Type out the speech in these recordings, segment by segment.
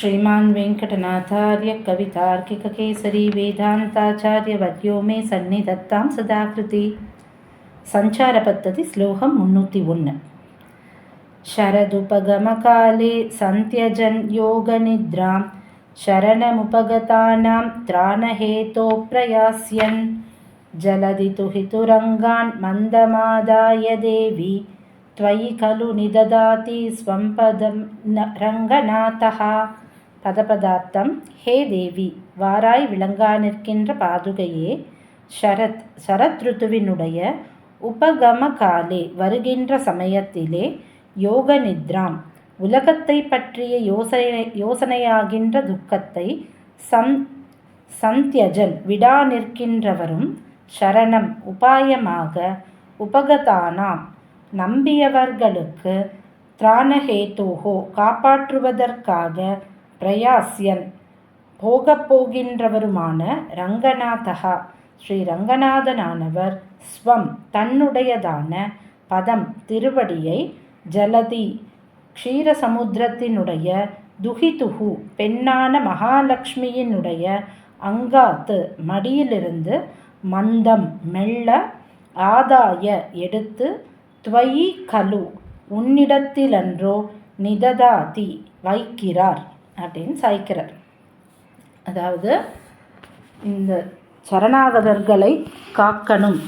श्रीमान् वेङ्कटनाथार्य कवितार्किककेसरी वेदान्ताचार्यवद्यो मे सन्निधत्तां सदाकृति सञ्चारपद्धति श्लोकं मुन्नूति उन् शरदुपगमकाले सन्त्यजन् योगनिद्रां शरणमुपगतानां त्राणहेतो प्रयास्यन् जलदितु हितुरङ्गान् मन्दमादाय देवी त्वयि खलु निददाति स्वं पदं रङ्गनाथः பதபதார்த்தம் ஹே தேவி வாராய் விளங்கா நிற்கின்ற பாதுகையே ஷரத் சரத் ருத்துவினுடைய உபகம காலே வருகின்ற சமயத்திலே யோக நித்ராம் உலகத்தை பற்றிய யோசனை யோசனையாகின்ற துக்கத்தை சந் சந்தியஜன் விடா நிற்கின்றவரும் சரணம் உபாயமாக உபகதானாம் நம்பியவர்களுக்கு திராணஹேதோகோ காப்பாற்றுவதற்காக பிரயாஸ்யன் போகப் போகின்றவருமான ரங்கநாதகா. ஸ்ரீ ரங்கநாதனானவர் ஸ்வம் தன்னுடையதான பதம் திருவடியை ஜலதி. க்ஷீரசமுத்திரத்தினுடைய துகிதுகு பெண்ணான மகாலட்சுமியினுடைய அங்காத்து மடியிலிருந்து மந்தம் மெல்ல ஆதாய எடுத்து துவயி கலு உன்னிடத்திலன்றோ நிததாதி வைக்கிறார். அப்படின்னு சாய்க்கிறார். அதாவது இந்த சரணாகதர்களை காக்கணும்.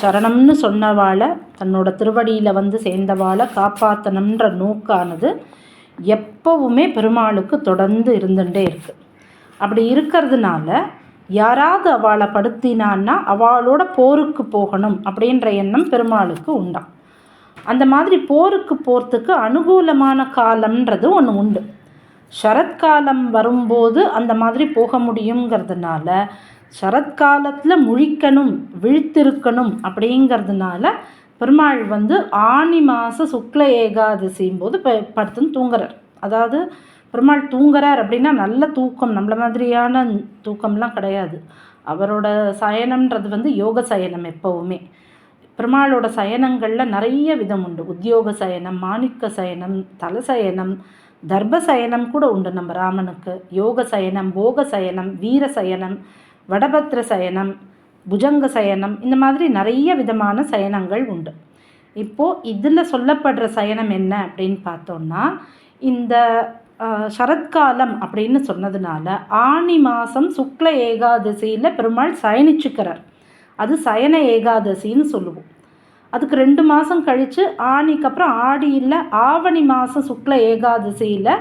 சரணம்னு சொன்னவாளை தன்னோட திருவடியில் வந்து சேர்ந்தவாளை காப்பாற்றணுன்ற நோக்கானது எப்பவுமே பெருமாளுக்கு தொடர்ந்து இருந்துகிட்டே இருக்குது அப்படி இருக்கிறதுனால யாராவது அவளை படுத்தினான்னா அவளோட போருக்கு போகணும் அப்படின்ற எண்ணம் பெருமாளுக்கு உண்டாம். அந்த மாதிரி போருக்கு போகிறதுக்கு அனுகூலமான காலம்ன்றது ஒன்று உண்டு. சரத்காலம் வரும்போது அந்த மாதிரி போக முடியுங்கிறதுனால சரத்காலத்தில் முழிக்கணும் விழித்திருக்கணும் அப்படிங்கிறதுனால பெருமாள் வந்து ஆனி மாத சுக்ல ஏகாதசியும் போது ப படுத்துன்னு தூங்குறார். அதாவது பெருமாள் தூங்குறார் அப்படின்னா நல்ல தூக்கம் நம்மள மாதிரியான தூக்கம்லாம் கிடையாது. அவரோட சயனம்ன்றது வந்து யோக சயனம் எப்போவுமே. பெருமாளோட சயனங்களில் நிறைய விதம் உண்டு. உத்தியோக சயனம் மாணிக்க சயனம் தல சயனம் தர்ப சயனம் கூட உண்டு நம்ம ராமனுக்கு. யோக சயனம் போக சயனம் வீர சயனம் வடபத்ர சயனம் புஜங்க சயனம் இந்த மாதிரி நிறைய விதமான சயனங்கள் உண்டு. இப்போது இதில் சொல்லப்படுற சயனம் என்ன அப்படின்னு பார்த்தோம்னா இந்த சரத்காலம் அப்படின்னு சொன்னதுனால ஆனி மாதம் சுக்ல ஏகாதசியில் பெருமாள் சயனிச்சுக்கிறார். அது சயன ஏகாதசின்னு சொல்லுவோம். அதுக்கு ரெண்டு மாதம் கழித்து ஆணிக்கு அப்புறம் ஆடியில் ஆவணி மாதம் சுக்ல ஏகாதசியில்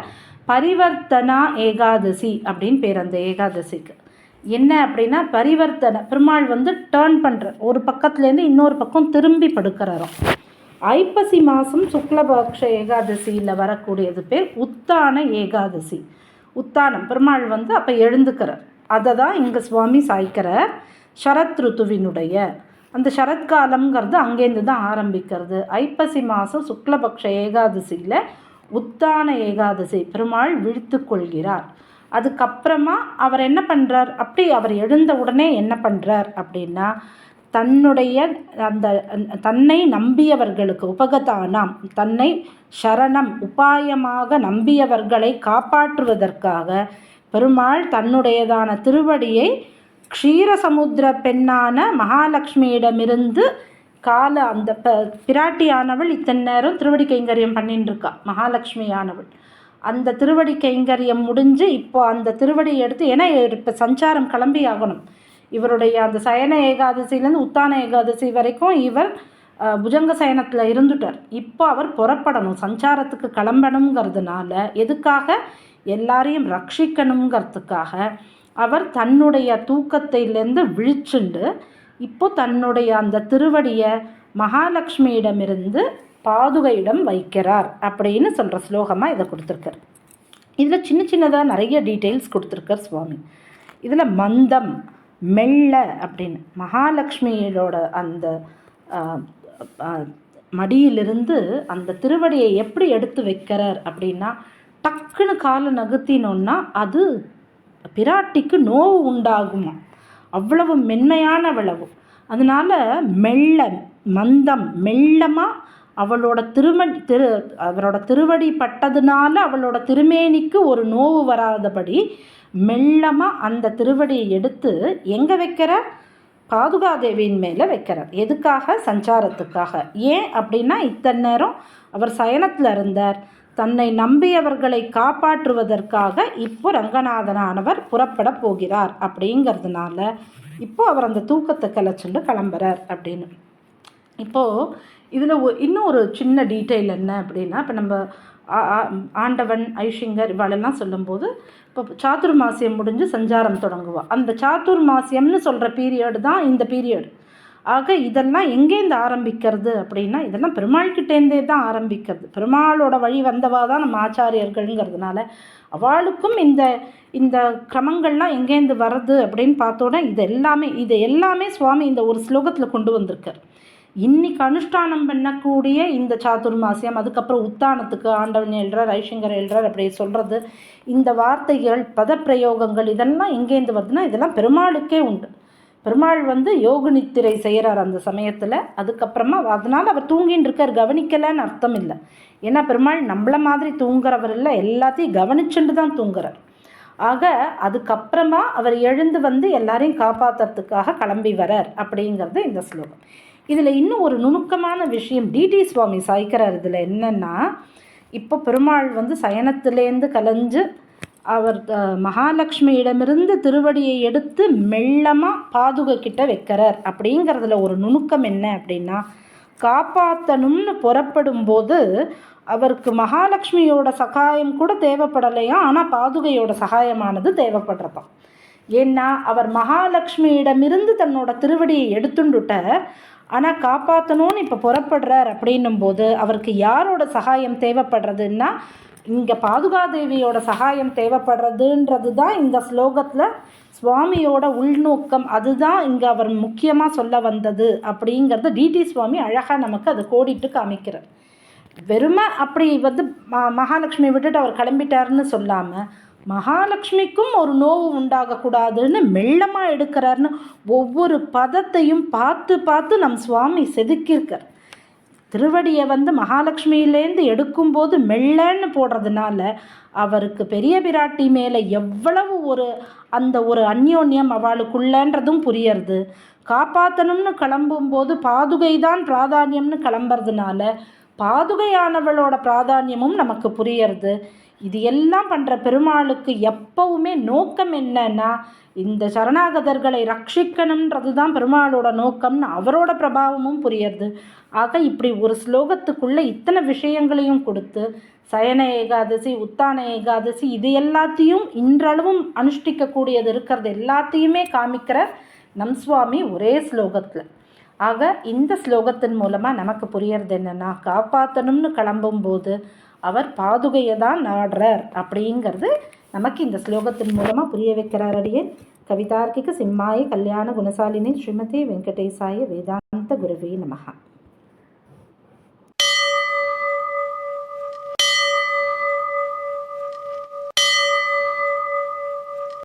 பரிவர்த்தனா ஏகாதசி அப்படின்னு பேர் அந்த ஏகாதசிக்கு. என்ன அப்படின்னா பரிவர்த்தனை பெருமாள் வந்து டேர்ன் பண்ணுற ஒரு பக்கத்துலேருந்து இன்னொரு பக்கம் திரும்பி படுக்கிறாராம். ஐப்பசி மாதம் சுக்லபக்ஷ ஏகாதசியில் வரக்கூடியது பேர் உத்தான ஏகாதசி. உத்தானம் பெருமாள் வந்து அப்போ எழுந்துக்கிறார். அதை தான் இங்கே சுவாமி சாய்க்கிறார் சரத் ருத்துவினுடைய அந்த சரத்காலம்ங்கிறது அங்கேருந்து தான் ஆரம்பிக்கிறது. ஐப்பசி மாதம் சுக்லபக்ஷ ஏகாதசியில் உத்தான ஏகாதசி பெருமாள் விழித்து கொள்கிறார். அதுக்கப்புறமா அவர் என்ன பண்ணுறார் அப்படி அவர் எழுந்த உடனே என்ன பண்ணுறார் அப்படின்னா தன்னுடைய அந்த தன்னை நம்பியவர்களுக்கு உபகதானாம் தன்னை சரணம் உபாயமாக நம்பியவர்களை காப்பாற்றுவதற்காக பெருமாள் தன்னுடையதான திருவடியை க்ஷீரசமுத்திர பெண்ணான மகாலட்சுமியிடமிருந்து கால அந்த ப பிராட்டியானவள் இத்தனை நேரம் திருவடி கைங்கரியம் பண்ணின்னு இருக்கா மகாலட்சுமியானவள் அந்த திருவடி கைங்கரியம் முடிஞ்சு இப்போ அந்த திருவடியை எடுத்து ஏன்னா இப்போ சஞ்சாரம் கிளம்பி ஆகணும். இவருடைய அந்த சயன ஏகாதசியிலேருந்து உத்தான ஏகாதசி வரைக்கும் இவர் புஜங்க சயனத்தில் இருந்துட்டார். இப்போ அவர் புறப்படணும். சஞ்சாரத்துக்கு கிளம்பணுங்கிறதுனால எதுக்காக? எல்லாரையும் ரட்சிக்கணுங்கிறதுக்காக அவர் தன்னுடைய தூக்கத்திலேருந்து விழிச்சுண்டு இப்போ தன்னுடைய அந்த திருவடியை மகாலட்சுமியிடமிருந்து பாதுகையிடம் வைக்கிறார் அப்படின்னு சொல்கிற ஸ்லோகமாக இதை கொடுத்துருக்கார். இதில் சின்ன சின்னதாக நிறைய டீட்டெயில்ஸ் கொடுத்துருக்கார் சுவாமி. இதில் மந்தம் மெல்ல அப்படின்னு மகாலட்சுமியோட அந்த மடியிலிருந்து அந்த திருவடியை எப்படி எடுத்து வைக்கிறார் அப்படின்னா டக்குன்னு காலை நகர்த்தினோன்னா அது பிராட்டிக்கு நோவு உண்டாகுமா? அவ்வளவு மென்மையான விளவு அதனால் மெல்ல மந்தம் மெல்லமாக அவளோட திருமணி திரு அவரோட திருவடி பட்டதுனால அவளோட திருமேனிக்கு ஒரு நோவு வராதபடி மெல்லமாக அந்த திருவடியை எடுத்து எங்கே வைக்கிறார்? பாதுகாதேவியின் மேலே வைக்கிறார். எதுக்காக? சஞ்சாரத்துக்காக. ஏன் அப்படின்னா இத்தனை நேரம் அவர் சயனத்தில் இருந்தார். தன்னை நம்பியவர்களை காப்பாற்றுவதற்காக இப்போ ரங்கநாதனானவர் புறப்பட போகிறார் அப்படிங்கிறதுனால இப்போ அவர் அந்த தூக்கத்தை கிளச்சுண்டு கிளம்புறார் அப்படின்னு. இப்போது இதில் இன்னும் ஒரு சின்ன டீட்டெயில் என்ன அப்படின்னா இப்போ நம்ம ஆண்டவன் ஐஷிங்கர் இவாளெல்லாம் சொல்லும்போது இப்போ சாத்துர்மாசியம் முடிஞ்சு சஞ்சாரம் தொடங்குவோம் அந்த சாத்துர்மாசியம்னு சொல்கிற பீரியடு தான் இந்த பீரியட் ஆக இதெல்லாம் எங்கேருந்து ஆரம்பிக்கிறது அப்படின்னா இதெல்லாம் பெருமாள்கிட்டேருந்தே தான் ஆரம்பிக்கிறது. பெருமாளோட வழி வந்தவா தான் நம்ம ஆச்சாரியர்கள்ங்கிறதுனால அவளுக்கும் இந்த இந்த கிரமங்கள்லாம் எங்கேருந்து வருது அப்படின்னு பார்த்தோன்னா இது எல்லாமே இது எல்லாமே சுவாமி இந்த ஒரு ஸ்லோகத்தில் கொண்டு வந்திருக்கார். இன்னைக்கு அனுஷ்டானம் பண்ணக்கூடிய இந்த சாதுர்மாசியம் அதுக்கப்புறம் உத்தானத்துக்கு ஆண்டவன் எழுறார் ஐஷங்கர் எழுறார் அப்படி சொல்கிறது இந்த வார்த்தைகள் பதப்பிரயோகங்கள் இதெல்லாம் எங்கேருந்து வருதுன்னா இதெல்லாம் பெருமாளுக்கே உண்டு. பெருமாள் வந்து யோக நித்திரை செய்கிறார் அந்த சமயத்தில். அதுக்கப்புறமா அதனால் அவர் தூங்கின்னு இருக்கார். கவனிக்கலைன்னு அர்த்தம் இல்லை. ஏன்னா பெருமாள் நம்மள மாதிரி தூங்குறவர் இல்லை. எல்லாத்தையும் கவனிச்சுட்டு தான் தூங்குறார். ஆக அதுக்கப்புறமா அவர் எழுந்து வந்து எல்லாரையும் காப்பாற்றுறதுக்காக கிளம்பி வரார் அப்படிங்கிறது இந்த ஸ்லோகம். இதில் இன்னும் ஒரு நுணுக்கமான விஷயம் டிடி சுவாமி சாய்க்கிறார். இதில் என்னென்னா இப்போ பெருமாள் வந்து சயனத்திலேருந்து கலைஞ்சு அவர் மகாலட்சுமியிடமிருந்து திருவடியை எடுத்து மெல்லமாக பாதுகை கிட்ட வைக்கிறார். அப்படிங்கிறதுல ஒரு நுணுக்கம் என்ன அப்படின்னா காப்பாற்றணும்னு புறப்படும் போது அவருக்கு மகாலட்சுமியோட சகாயம் கூட தேவைப்படலையா? ஆனால் பாதுகையோட சகாயமானது தேவைப்படுறதாம் ஏன்னா அவர் மகாலட்சுமியிடமிருந்து தன்னோட திருவடியை எடுத்துண்டுட்ட ஆனால் காப்பாற்றணும்னு இப்போ புறப்படுறார் அப்படின்னும் போது அவருக்கு யாரோட சகாயம் தேவைப்படுறதுன்னா இங்கே பாதுகாதேவியோட சகாயம் தேவைப்படுறதுன்றது தான் இந்த ஸ்லோகத்தில் சுவாமியோட உள்நோக்கம். அதுதான் இங்கே அவர் முக்கியமாக சொல்ல வந்தது அப்படிங்கிறது டிடி சுவாமி அழகாக நமக்கு அதை கோடிட்டு காமிக்கிறார். வெறுமை அப்படி வந்து மகாலட்சுமி விட்டுட்டு அவர் கிளம்பிட்டாருன்னு சொல்லாமல் மகாலட்சுமிக்கும் ஒரு நோவு உண்டாகக்கூடாதுன்னு மெல்லமாக எடுக்கிறாருன்னு ஒவ்வொரு பதத்தையும் பார்த்து பார்த்து நம் சுவாமி செதுக்கியிருக்கார். திருவடியை வந்து மகாலட்சுமியிலேருந்து எடுக்கும்போது மெல்லன்னு போடுறதுனால அவருக்கு பெரிய பிராட்டி மேலே எவ்வளவு ஒரு அந்த ஒரு அந்யோன்யம் அவளுக்குள்ளன்றதும் புரியறது. காப்பாற்றணும்னு கிளம்பும்போது பாதுகை தான் பிராதானியம்னு கிளம்புறதுனால பாதுகையானவளோட பிராதானியமும் நமக்கு புரியறது. இது எல்லாம் பண்ணுற பெருமாளுக்கு எப்பவுமே நோக்கம் என்னன்னா இந்த சரணாகதர்களை ரட்சிக்கணுன்றது தான் பெருமாளோட நோக்கம்னு அவரோட பிரபாவமும் புரியறது. ஆக இப்படி ஒரு ஸ்லோகத்துக்குள்ளே இத்தனை விஷயங்களையும் கொடுத்து சயன ஏகாதசி உத்தான ஏகாதசி இது எல்லாத்தையும் இன்றளவும் அனுஷ்டிக்கக்கூடியது இருக்கிறது எல்லாத்தையுமே காமிக்கிற நம் சுவாமி ஒரே ஸ்லோகத்தில். ஆக இந்த ஸ்லோகத்தின் மூலமாக நமக்கு புரியறது என்னென்னா காப்பாற்றணும்னு கிளம்பும்போது அவர் பாதுகையை தான் நாடுறார் அப்படிங்கிறது நமக்கு இந்த ஸ்லோகத்தின் மூலமாக புரிய வைக்கிறார் அடியே கவிதார்க்கிக சிம்மாய கல்யாண குணசாலினி ஸ்ரீமதி வெங்கடேசாய வேதாந்த குருவே நமகா